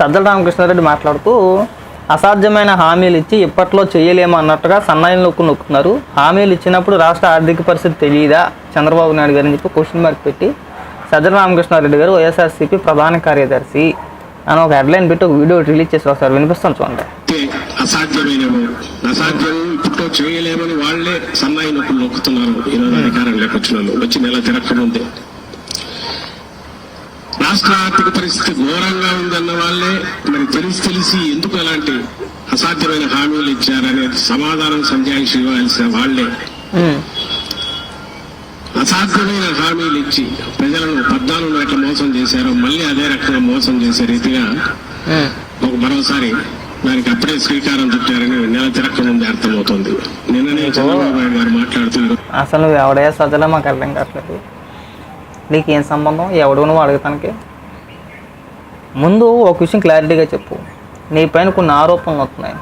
సజ్జల రామకృష్ణారెడ్డి మాట్లాడుతూ అసాధ్యమైన హామీలు ఇచ్చి ఇప్పట్లో చేయలేము అన్నట్టుగా నొక్కు నొక్కుతున్నారు. హామీలు ఇచ్చినప్పుడు రాష్ట్ర ఆర్థిక పరిస్థితి తెలియదా? చంద్రబాబు నాయుడు గారు అని చెప్పి క్వశ్చన్ మార్క్ పెట్టి సజ్జల రామకృష్ణారెడ్డి గారు వైఎస్ఆర్సీపీ ప్రధాన కార్యదర్శి అని ఒక హెడ్లైన్ పెట్టి ఒక వీడియో రిలీజ్ చేసి సార్ వినిపిస్తాను చూడండి. చేయలేమని వాళ్ళే సన్నాయి నొక్కుతున్నారు. ఈరోజు అధికారం వచ్చిన వచ్చి నెల తిరగకముందే. రాష్ట్ర ఆర్థిక పరిస్థితి ఘోరంగా ఉందన్న వాళ్ళే మరి తెలిసి తెలిసి ఎందుకు అలాంటి అసాధ్యమైన హామీలు ఇచ్చారనేది సమాధానం సంజాయిషి ఇవ్వాల్సిన వాళ్ళే అసాధ్యమైన హామీలు ఇచ్చి ప్రజలను పద్నాలుగు ఎట్లా మోసం చేశారో మళ్ళీ అదే రకంగా మోసం చేసే రీతిగా. ఒక మరోసారి దానికి అప్పుడే శ్రీకారం చుట్టారని నెల తిరక్క ముందే అర్థమవుతోంది. నిన్ననే చంద్రబాబు నాయుడు గారు మాట్లాడుతున్నారు. అసలు ఎవడే సజ్జల మాకు అర్థం కావట్లేదు. నీకేం సంబంధం? ఎవడు నువ్వు అడగటానికి? ముందు ఒక విషయం క్లారిటీగా చెప్పు. నీ పైన కొన్ని ఆరోపణలు వస్తున్నాయి.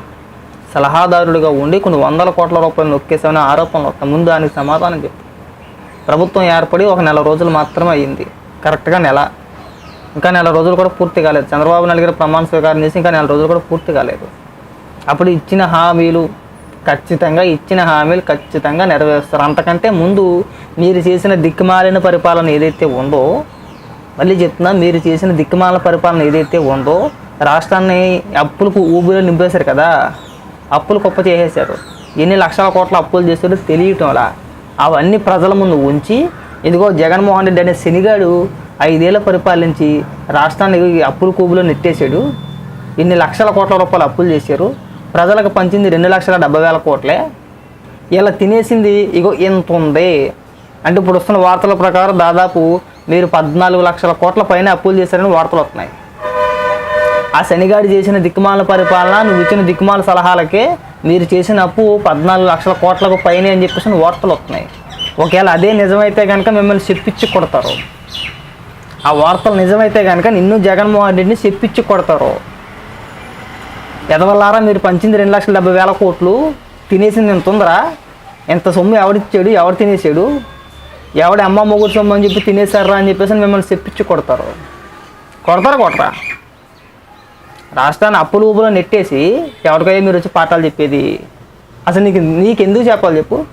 సలహాదారుడిగా ఉండి కొన్ని వందల కోట్ల రూపాయలు నొక్కేసామని ఆరోపణలు వస్తాయి ముందు దానికి సమాధానం చెప్పు. ప్రభుత్వం ఏర్పడి ఒక నెల రోజులు మాత్రమే అయ్యింది. కరెక్ట్గా నెల. ఇంకా నెల రోజులు కూడా పూర్తి కాలేదు. చంద్రబాబు నాయుడు గారు ప్రమాణ స్వీకారం చేసి ఇంకా నెల రోజులు కూడా పూర్తి కాలేదు. అప్పుడు ఇచ్చిన హామీలు ఖచ్చితంగా ఇచ్చిన హామీలు ఖచ్చితంగా నెరవేరుస్తారు. అంతకంటే ముందు మీరు చేసిన దిక్కుమాలిన పరిపాలన ఏదైతే ఉందో మళ్ళీ చెప్తున్నా మీరు చేసిన దిక్కుమాల పరిపాలన ఏదైతే ఉందో రాష్ట్రాన్ని అప్పులకు ఊబిలో నింపేశారు కదా అప్పులు గొప్ప చేసేశారు. ఎన్ని లక్షల కోట్ల అప్పులు చేశారో తెలియటం అలా. అవన్నీ ప్రజల ముందు ఉంచి ఇదిగో జగన్మోహన్ రెడ్డి అనే శనిగాడు ఐదేళ్ళు పరిపాలించి రాష్ట్రాన్ని అప్పుల కూబులో నెట్టేశాడు. ఇన్ని లక్షల కోట్ల రూపాయలు అప్పులు చేశారు. ప్రజలకు పంచింది రెండు లక్షల డెబ్బై వేల కోట్లే. ఇలా తినేసింది ఇగో ఇంత ఉంది. అంటే ఇప్పుడు వస్తున్న వార్తల ప్రకారం దాదాపు మీరు పద్నాలుగు లక్షల కోట్ల పైన అప్పులు చేశారని వార్తలు వస్తున్నాయి. ఆ శనిగాడు చేసిన దిక్కుమాల పరిపాలన నువ్వు ఇచ్చిన దిక్కుమాల సలహాలకే మీరు చేసిన అప్పు పద్నాలుగు లక్షల కోట్లకు పైన అని చెప్పేసి వార్తలు వస్తున్నాయి. ఒకవేళ అదే నిజమైతే కనుక మిమ్మల్ని చెప్పించి కొడతారు. ఆ వార్తలు నిజమైతే కనుక నిన్ను జగన్మోహన్ రెడ్డిని చెప్పించి కొడతారు. ఎదవల్లారా మీరు పంచింది రెండు లక్షల డెబ్బై వేల కోట్లు తినేసింది ఎంత ఉందరా? ఎంత సొమ్ము ఎవడిచ్చాడు ఎవడు తినేసాడు? ఎవడి అమ్మ మొగుడు సొమ్ము అని చెప్పి తినేశారా అని చెప్పేసి మిమ్మల్ని చెప్పించి కొడతారు. కొడతారా కొట్టరా రాష్ట్రాన్ని అప్పులు ఊపులో నెట్టేసి ఎవరికైనా మీరు వచ్చి పాఠాలు చెప్పేది. అసలు నీకు నీకు ఎందుకు చెప్పాలి చెప్పు?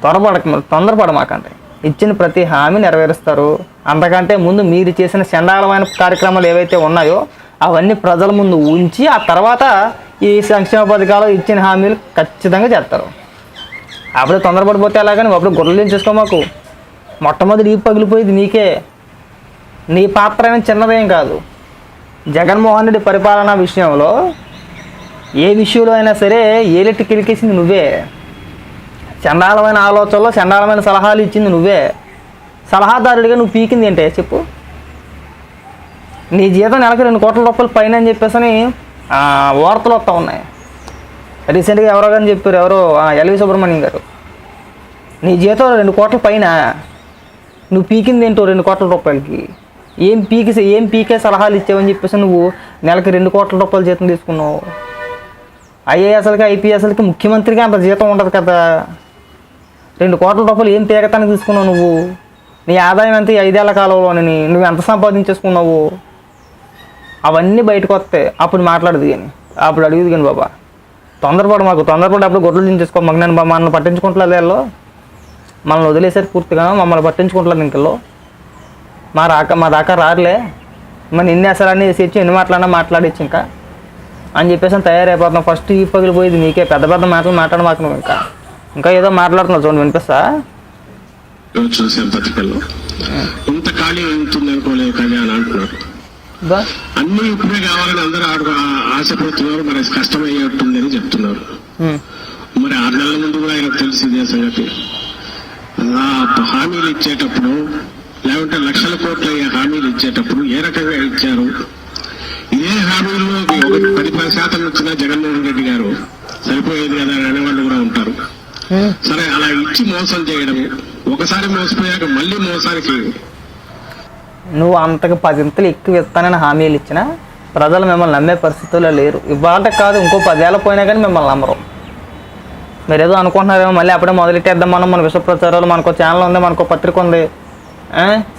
త్వరపడక తొందరపడమాకండి ఇచ్చిన ప్రతి హామీ నెరవేరుస్తారు. అంతకంటే ముందు మీరు చేసిన చండాలమైన కార్యక్రమాలు ఏవైతే ఉన్నాయో అవన్నీ ప్రజల ముందు ఉంచి ఆ తర్వాత ఈ సంక్షేమ పథకాలు ఇచ్చిన హామీలు ఖచ్చితంగా చేస్తారు. అప్పుడే తొందరపడిపోతే ఎలాగని అప్పుడు గొర్రెలు చేసుకో మాకు? మొట్టమొదటి ఈ పగిలిపోయేది నీకే. నీ పాత్ర అయిన చిన్నదేం కాదు. జగన్మోహన్ రెడ్డి పరిపాలన విషయంలో ఏ విషయంలో అయినా సరే ఏలెట్టి కిలికేసింది నువ్వే. చండాలమైన ఆలోచనలో చండాలమైన సలహాలు ఇచ్చింది నువ్వే. సలహాదారుడిగా నువ్వు పీకింది ఏంటే చెప్పు? నీ జీతం నెలకు రెండు కోట్ల రూపాయలు పైన అని చెప్పేసి అని, వార్తలు వస్తూ ఉన్నాయి. రీసెంట్గా ఎవరో కానీ చెప్పారు ఎవరో ఎల్వి సుబ్రహ్మణ్యం గారు. నీ జీతం రెండు కోట్ల పైన? నువ్వు పీకింది ఏంటో రెండు కోట్ల రూపాయలకి? ఏం పీకి ఏం పీకే సలహాలు ఇచ్చావని చెప్పేసి నువ్వు నెలకి రెండు కోట్ల రూపాయల జీతం తీసుకున్నావు. ఐఏఎస్లకి ఐపీఎస్లకి ముఖ్యమంత్రికి అంత జీతం ఉండదు కదా. రెండు కోట్ల రూపాయలు ఏం తీగతానికి తీసుకున్నావు నువ్వు? నీ ఆదాయం ఎంత? ఐదేళ్ళ కాలంలోని నువ్వు ఎంత సంపాదించేసుకున్నావు? అవన్నీ బయటకు వస్తాయి. అప్పుడు మాట్లాడదు కానీ. అప్పుడు అడుగుది కానీ బాబా. తొందరపడు మాకు. తొందరపడి అప్పుడు గొడ్లు దించేసుకో. మాకు నేను మనల్ని పట్టించుకుంటలేదు వీళ్ళు. మనల్ని వదిలేసారు పూర్తిగా. మమ్మల్ని పట్టించుకుంటలేదు ఇంకల్లో మా రాక మా దాకా రారులే. మరి ఎన్ని అసలన్నీ వేసి ఎన్ని మాట్లాడినా మాట్లాడచ్చు ఇంకా. అని చెప్పేసి తయారైపోతున్నాం. ఫస్ట్ ఈ పగిలిపోయేది నీకే. పెద్ద పెద్ద మాటలు మాట్లాడమాకు నువ్వు ఇంకా. ఇంకా ఏదో మాట్లాడుతున్నావు చూడండి వినిపిస్తా? చూసాం పత్రికల్లో ఇంత ఖాళీ ఉంటుంది అనుకోలేదు కానీ అని అంటున్నారు అన్ని ఇప్పుడే కావాలని అందరూ ఆడు ఆశపడుతున్నారు మరి కష్టమయ్యేట్టుందని చెప్తున్నారు. ఉమ్. మరి ఆరు నెలల ముందు కూడా ఆయనకు తెలిసి ఇదే సంగతి. హామీలు ఇచ్చేటప్పుడు లేకుంటే లక్షల కోట్ల హామీలు ఇచ్చేటప్పుడు ఏ రకంగా ఇచ్చారు? ఇదే హామీల్లో పది పది శాతం వచ్చిన జగన్మోహన్ రెడ్డి గారు సరిపోయేది కదా అని అనేవాళ్ళు కూడా ఉంటారు. సరే అలా ఇచ్చి మోసం చేయడం ఒకసారి మోసపోయాక మళ్ళీ మోసానికి నువ్వు అంతకు పదింతలు ఎక్కువ ఇస్తానని హామీలు ఇచ్చినా ప్రజలు మిమ్మల్ని నమ్మే పరిస్థితుల్లో లేరు. ఇవాళ కాదు ఇంకో పదేళ్ళ పోయినా కానీ మిమ్మల్ని నమ్మరు. మీరేదో అనుకుంటున్నారేమో మళ్ళీ అప్పుడే మొదలెట్టేద్దాం మనం. మన విశ్వ ప్రచారాలు మనకు ఛానల్ ఉంది మనకు పత్రిక ఉంది.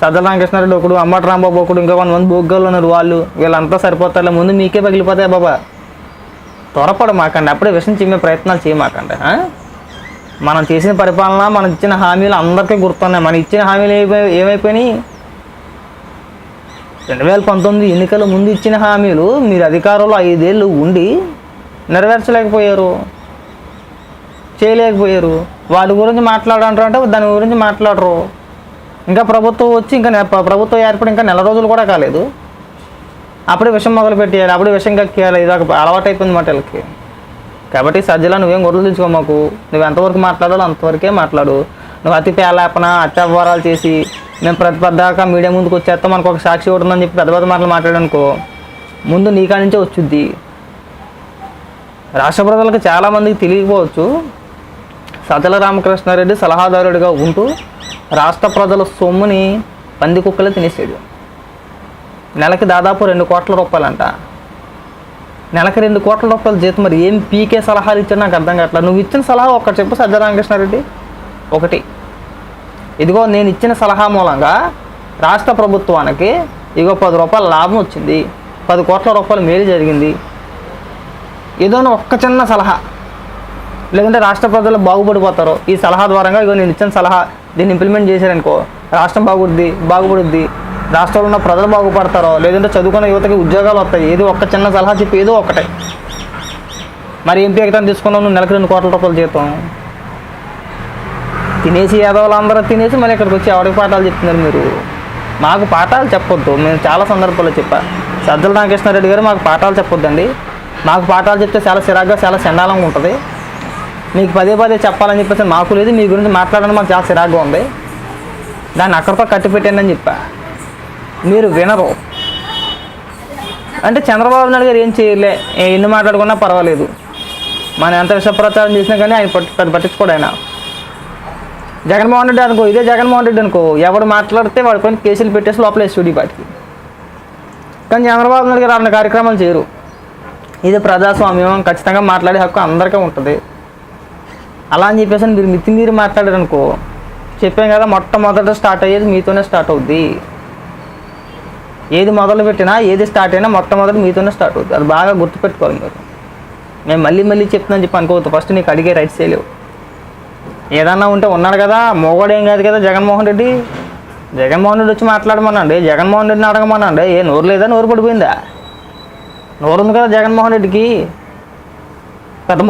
సజ్జల రామకృష్ణారెడ్డి ఒకడు అంబటి రాంబాబు ఒకడు ఇంకా కొంతమంది బొగ్గలు ఉన్నారు వాళ్ళు. వీళ్ళంతా సరిపోతారులే. ముందు మీకే పగిలిపోతాయి బాబా. త్వరపడ మాకండి. అప్పుడే విషయం చిమ్మే ప్రయత్నాలు చేయమాకండి. మనం చేసిన పరిపాలన మనం ఇచ్చిన హామీలు అందరికీ గుర్తున్నాయి. మనం ఇచ్చిన హామీలు ఏమైపోయినాయి? రెండు వేల పంతొమ్మిది ఎన్నికల ముందు ఇచ్చిన హామీలు మీరు అధికారంలో ఐదేళ్ళు ఉండి నెరవేర్చలేకపోయారు. చేయలేకపోయారు. వాటి గురించి మాట్లాడంటారు అంటే దాని గురించి మాట్లాడరు. ఇంకా ప్రభుత్వం వచ్చి ఇంకా ప్రభుత్వం ఏర్పడి ఇంకా నెల రోజులు కూడా కాలేదు. అప్పుడే విషం మొదలు పెట్టేయాలి అప్పుడే విషం కక్కేయాలి ఇది ఒక అలవాటు అయిపోయింది మాట వీళ్ళకి కాబట్టి సజ్జలా నువ్వేం గొర్రెలు తెచ్చుకో మాకు. నువ్వు ఎంతవరకు మాట్లాడాలో అంతవరకే మాట్లాడు. నువ్వు అతి పేలాపన అత్యవహారాలు చేసి మేము ప్రతి పెద్దాక మీడియా ముందుకు వచ్చేస్తాం మనకు ఒక సాక్షి ఒకటి చెప్పి పెద్ద పెద్ద మాటలు మాట్లాడనుకో. ముందు నీకా నుంచే వచ్చుద్ది రాష్ట్ర ప్రజలకు చాలామందికి తెలియకపోవచ్చు. సజల రామకృష్ణారెడ్డి సలహాదారుడిగా ఉంటూ రాష్ట్ర ప్రజల సొమ్ముని పంది కుక్కలు తినేసాడు. నెలకి దాదాపు రెండు కోట్ల రూపాయలంట. నెలకి రెండు కోట్ల రూపాయలు జీతం మరి ఏం పీకే సలహాలు ఇచ్చాడు నాకు అర్థం కావట్లేదు. నువ్వు ఇచ్చిన సలహా ఒకటి చెప్పు సజ్జ రామకృష్ణారెడ్డి. ఒకటి. ఇదిగో నేను ఇచ్చిన సలహా మూలంగా రాష్ట్ర ప్రభుత్వానికి ఇగో పది రూపాయల లాభం వచ్చింది పది కోట్ల రూపాయల మేలు జరిగింది. ఏదో ఒక్క చిన్న సలహా. లేదంటే రాష్ట్ర ప్రజలు బాగుపడిపోతారు. ఈ సలహా ద్వారంగా ఇగో నేను ఇచ్చిన సలహా దీన్ని ఇంప్లిమెంట్ చేశారనుకో రాష్ట్రం బాగుపడుద్ది బాగుపడుద్ది. రాష్ట్రంలో ఉన్న ప్రజలు బాగుపడతారో లేదంటే చదువుకున్న యువతకి ఉద్యోగాలు వస్తాయి ఏదో ఒక్క చిన్న సలహా చెప్పి ఏదో ఒకటే మరి ఎంపీ ఎక్కడ తీసుకున్నావు నువ్వు నెలకు రెండు కోట్ల రూపాయలు జీతం. తినేసి యాదవులు అందరూ తినేసి మళ్ళీ ఇక్కడికి వచ్చి ఎవరికి పాఠాలు చెప్తున్నారు మీరు. మాకు పాఠాలు చెప్పొద్దు. మేము చాలా సందర్భాల్లో చెప్పా. సజ్జల రామకృష్ణారెడ్డి గారు మాకు పాఠాలు చెప్పొద్దండి. మాకు పాఠాలు చెప్తే చాలా చిరాగ్గా చాలా చండాలంగా ఉంటుంది. మీకు పదే పదే చెప్పాలని చెప్పేసి మాకు లేదు. మీ గురించి మాట్లాడడం మాకు చాలా చిరాగ్గా ఉంది. దాన్ని అక్కడితో కట్టిపెట్టండి అని చెప్పా. మీరు వినరు. అంటే చంద్రబాబు నాయుడు గారు ఏం చేయలే? ఎన్ని మాట్లాడుకున్నా పర్వాలేదు. మనం ఎంత విష ప్రచారం చేసినా కానీ ఆయన పట్టు పట్టించుకోడు ఆయన. జగన్మోహన్ రెడ్డి అనుకో ఇదే జగన్మోహన్ రెడ్డి అనుకో ఎవడు మాట్లాడితే వాడి పైన కేసులు పెట్టేసి లోపల వేసి పాటికి కానీ చంద్రబాబు నాయుడు గారు అలాంటి కార్యక్రమాలు చేయరు. ఇది ప్రజాస్వామ్యం ఖచ్చితంగా మాట్లాడే హక్కు అందరికీ ఉంటుంది. అలా అని చెప్పేసి మీరు మితి మీరు మాట్లాడారు అనుకో చెప్పాం కదా మొట్టమొదట స్టార్ట్ అయ్యేది మీతోనే స్టార్ట్ అవుద్ది. ఏది మొదలు పెట్టినా ఏది స్టార్ట్ అయినా మొట్టమొదటి మీతోనే స్టార్ట్ అవుద్ది. అది బాగా గుర్తుపెట్టుకోవాలి మీరు. మేము మళ్ళీ మళ్ళీ చెప్తున్నాను చెప్పి అనుకోవద్దు. ఫస్ట్ నీకు అడిగే రైట్స్ చేయలేవు ఏదన్నా ఉంటే ఉన్నాడు కదా మోగోడు ఏం కాదు కదా జగన్మోహన్ రెడ్డి. జగన్మోహన్ రెడ్డి వచ్చి మాట్లాడమనండి. జగన్మోహన్ రెడ్డిని అడగమనండి. ఏ నోరు లేదా? నోరు పడిపోయిందా? నోరు ఉంది కదా జగన్మోహన్ రెడ్డికి.